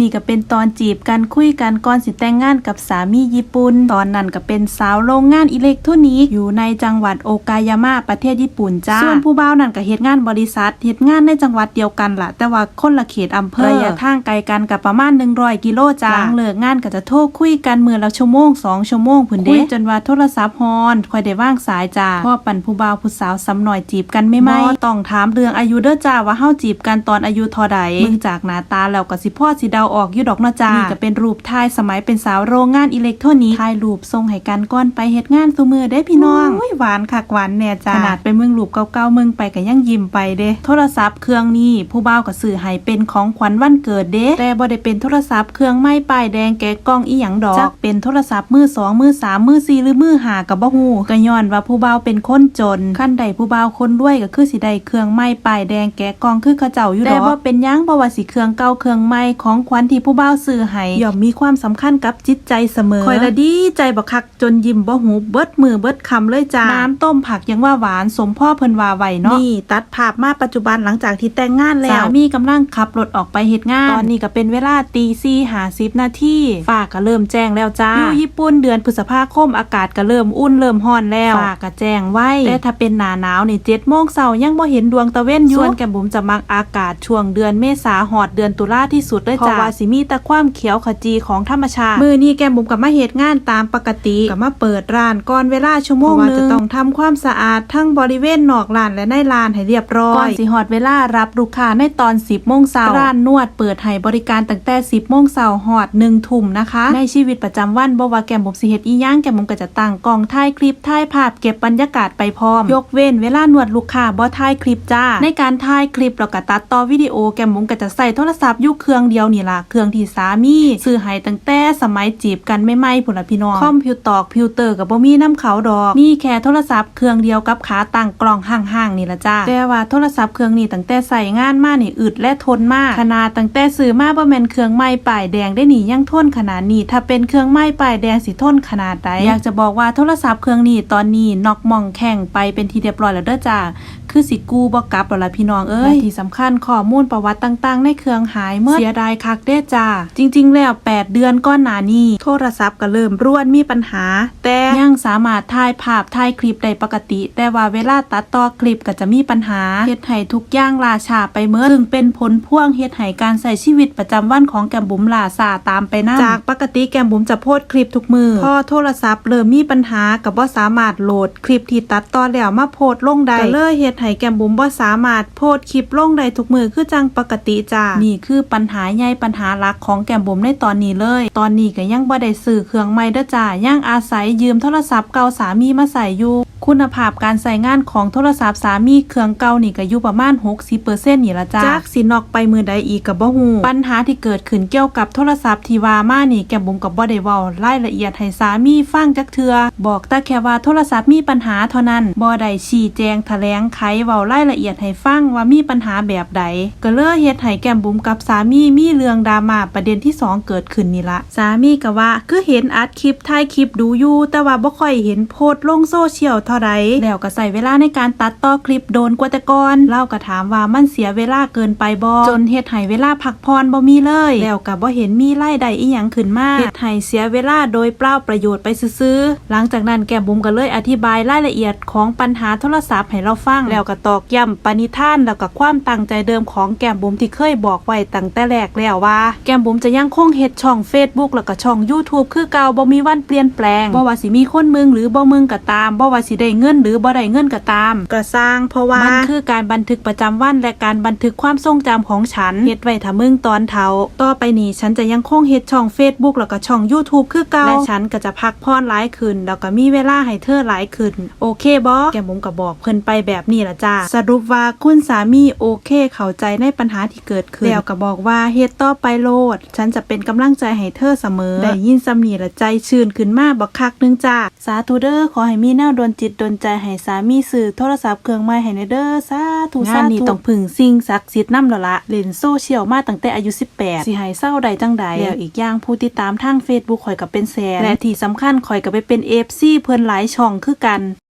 นี่ก็เป็นตอนจีบกันคุยกันก่อนสิแต่งงานกับสามีญี่ปุ่น ตอนนั้นก็เป็นสาวโรงงานอิเล็กทรอนิกส์อยู่ในจังหวัดโอกายาม่าประเทศญี่ปุ่นจ้า ส่วนผู้บ่าวนั่นก็เฮ็ดงานบริษัทเฮ็ดงานในจังหวัดเดียวกันล่ะ แต่ว่าคนละเขตอำเภอระยะทางไกลกันกับประมาณ 100 กิโลจ้าหลังเลิกงานก็จะโทรคุยกันมื้อละชั่วโมงสองชั่วโมงพุ่นเด้คุยจนว่าโทรศัพท์ฮอนค่อยได้ว่างสายจ้าพ่อปั่นผู้บ่าวผู้สาวสำหน่อยจีบกันไม่ไหมบ่ต้องถามเรื่องอายุเด้อจ้าว่าเฮาจีบกันตอนอายุเท่าใดเบิ่งจากหน้าตาแล้วก็สิพ่อสิเดาออกอยู่ดอกเนาะจ้านี่ก็เป็นรูปถ่ายสมัยเป็นสาวโรงงานอิเล็กทรอนิกส์ถ่ายรูปส่งให้กันก่อนไปเฮ็ดงานซุมื้อเด้พี่น้องอุ้ยหวานคักหวานแน่จ้าขนาดไปเมืองรูปเก่าๆเมืองไปก็ยังยิ้มไปเด้โทรศัพท์เครื่องนี้ผู้บ่าวก็ซื้อให้เป็นของขวัญวันเกิดเด้แต่บ่ได้เป็นโทรศัพท์เครื่องไม้ป้ายแดงแกะกล้องอีหยังดอกจักเป็นโทรศัพท์มือสองมือสามมือสี่หรือมือห้าก็บ่ฮู้ก็ย้อนว่าผู้บ่าวเป็นคนจนขั้นใดผู้บ่าวคนรวยก็คือสิได้เครื่องไม้ป้ายแดงแกะกล้องคือเขาเจ้าอยู่ดอกแต่บ่เป็นหยังบ่ว่าสิเครื่องเก่าเครื่องใหม่ของขวัญที่ผู้บ่าวซื้อให้ย่อมมีความสำคัญกับจิตใจเสมอคอยละดีใจบักคักจนยิ้มบ่หูเบิดมือเบิดคำเลยจ้าน้ำต้มผักยังว่าหวานสมพ่อเพิ่นว่าไหวเนาะนี่ตัดภาพมาปัจจุบันหลังจากที่แต่งงานแล้วสามีกำลังขับรถออกไปเฮ็ดงานตอนนี้ก็เป็นเวลาตีสี่หาสิบนาทีฟ้าก็เริ่มแจ้งแล้วจ้าอยู่ญี่ปุ่นเดือนพฤษภาคมอากาศก็เริ่มอุ่นเริ่มร้อนแล้วฟ้าก็แจ้งไว้แต่ถ้าเป็นหน้าหนาวนี่เจ็ดโมงเช้ายังบ่เห็นดวงตะเว้นอยู่ส่วนแก้มบุ๋มจะมักอากาศช่วงเดือนเมษาหอดเดือนตุลาที่สุดเลยจ้าเพราะว่าสิมีแต่ความเขียวขจีของธรรมชาติ มือนี้แก้มบุ๋มกับมาเฮ็ดงานตามปกติก็มาเปิดร้านก่อนเวลาชั่วโมงนึงจะต้องทำความสะอาดทั้งบริเวณนอกร้านและในร้านให้เรียบร้อยก่อนสิฮอดเวลารับลูกค้าในตอน 10โมงเช้าร้านนวดเปิดให้บริการตั้งแต่ 10โมงเช้าฮอด1ทุ่มนะคะ ในชีวิตประจำวันบ่ว่าแก้มบุ๋มสิเฮ็ดอีหยังแก้มบุ๋มก็จะตั้งกล้องถ่ายคลิปถ่ายภาพเก็บบรรยากาศไปพร้อม ยกเว้นเวลานวดลูกค้าบ่ถ่ายคลิปจ้า ในการถ่ายคลิปแล้วก็ตัดต่อวิดีโอแก้มบุ๋มก็จะใส่โทรศัพท์อยู่เครื่องเดียวนี่ละเครื่องที่สามีซื้อให้ตั้งแต่สมัยจีบกันไม่ไม่พุ่นละพี่น้องคอมพิวตอกพิวเตอร์กับบ่มีน้ำเขาดอกมีแค่โทรศัพท์เครื่องเดียวกับขาตั้งกล่องห่างๆนี่ละจ้าแต่ว่าโทรศัพท์เครื่องนี้ตั้งแต่ใส่งานมานี่อึดและทนมากขนาดตั้งแต่ซื้อมาบ่แม่นเครื่องไม้ป้ายแดงได้หนี่ยังทนขนาดนี้ถ้าเป็นเครื่องไม้ป้ายแดงสิทนขนาดใดอยากจะบอกว่าโทรศัพท์เครื่องนี้ตอนนี้นอกมองแข่งไปเป็นทีเรียบร้อยแล้วเด้อจ้าคือสิกู้บ่กลับแล้วล่ะพี่น้องเอ้ยที่สำคัญข้อมูลประวัติต่างๆ ในเครื่องหายเมื่อเสียดายคักเด้จ้า จริง ๆ แล้ว 8 เดือนก่อนหนานี้โทรศัพท์ก็เริ่มร่วนมีปัญหา แต่ยังสามารถถ่ายภาพถ่ายคลิปได้ปกติ แต่ว่าเวลาตัดต่อคลิปก็จะมีปัญหาเฮ็ดให้ทุกอย่างลาชาไปเมื่อซึ่งเป็นผลพ่วงเฮ็ดให้การใช้ชีวิตประจำวันของแกมบุ๋มลาช้าตามไปนะจากปกติแกมบุ๋มจะโพสคลิปทุกมือพอโทรศัพท์เริ่มมีปัญหากับบ่สามารถโหลดคลิปที่ตัดต่อแล้วมาโพสลงได้ก็เลยเฮ็ดให้แกมบุ๋มบ่สามารถโพสคลิปลงได้ทุกมือคือจังปกติจ้านี่คือปัญหาใหญ่ปัญญหาหลักของแกมบุ๋มในตอนนี้เลย ตอนนี้ก็ยังบ่ได้ซื้อเครื่องใหม่เด้อจ้ายังอาศัยยืมโทรศัพท์เก่าสามีมาใส่อยู่คุณภาพการใส่งานของโทรศัพท์สามีเครื่องเก่านี่ก็อยู่ประมาณ 60%นี่ละจ้าจากสินอกไปมือใดอีกก็บ่ฮู้ปัญหาที่เกิดขึ้นเกี่ยวกับโทรศัพท์ที่ว่ามานี่แกมบุ๋มก็บ่ได้เว้ารายละเอียดให้สามีฟังจักเทือ บอกแต่แค่ว่าโทรศัพท์มีปัญหาเท่านั้นบ่ได้ชี้แจงแถลงไขเว้ารายละเอียดให้ฟังว่ามีปัญหาแบบใดก็เลยเฮ็ดให้แก้มบุ๋มกับสามีมีเรื่องดราม่าประเด็นที่สองเกิดขึ้นนี่ละสามีก็ว่าคือเห็นอัดคลิปถ่ายคลิปดูอยู่แต่ว่าบ่ค่อยเห็นโพสต์ลงโซเชียลเท่าใดแล้วก็ใส่เวลาในการตัดต่อคลิปโดนกว่าแต่ก่อนเล่าก็ถามว่ามันเสียเวลาเกินไปบ่จนเฮ็ดให้เวลาพักผ่อนบ่มีเลย แล้วก็บ่เห็นมีรายได้อีหยังขึ้นมาเฮ็ดให้เสียเวลาโดยเปล่าประโยชน์ไปซื่อหลังจากนั้นแก้มบุ๋มก็เลยอธิบายรายละเอียดของปัญหาโทรศัพท์ให้เราฟัง แล้วก็ตอกย้ำปณิธานแล้วก็ความตั้งใจเดิมของแก้มบุ๋มที่เคยบอกไว้ตั้งแต่แรกแล้วว่า แก้มบุ๋มจะยังคงเฮ็ดช่อง Facebook แล้วก็ช่อง YouTube คือเก่าบ่มีวันเปลี่ยนแปลงบ่ว่าสิมีคนมึงหรือบ่มึงก็ตามบ่ว่าสิได้เงินหรือบ่ได้เงินก็ตามก็สร้างเพราะว่ามันคือการบันทึกประจำวันและการบันทึกความทรงจำของฉันเฮ็ดไว้ถ้ามึงตอนเฒ่าต่อไปนี้ฉันจะยังคงเฮ็ดช่อง Facebook แล้วก็ช่อง YouTube คือเก่าและฉันก็จะพักผ่อนหลายขึ้นแล้วก็มีเวลาให้เธอหลายขึ้น โอเคบ่แก้มบุ๋มก็บอกเพิ่นไปแบบนี้ล่ะจ้าสรุปว่าคุณสามีโอเคเข้าใจในปัญหาที่เกิดขึ้นแล้วก็บอกว่าเฮ็ดต่อไปโลด ฉันจะเป็นกำลังใจให้เธอเสมอ ได้ยินสำนีละใจชื่นขึ้นมาบักคักหนึงจ้าสาธุเด้อขอให้มีแนวดนจิตดนใจให้สามีซื้อโทรศัพท์เครื่องใหม่ให้ในเด้อสาธุงานนี้ต้องพึ่งสิ่งศักดิ์สิทธิ์นำแล้วละเล่นโซเชียลมาตั้งแต่อายุ 18 สิให้เศร้าใดจังใดแล้วอีกอย่างผู้ติดตามทาง Facebook ข่อยก็เป็นแสนและที่สำคัญข่อยก็ไปเป็น FC เพิ่นหลายช่องคือกัน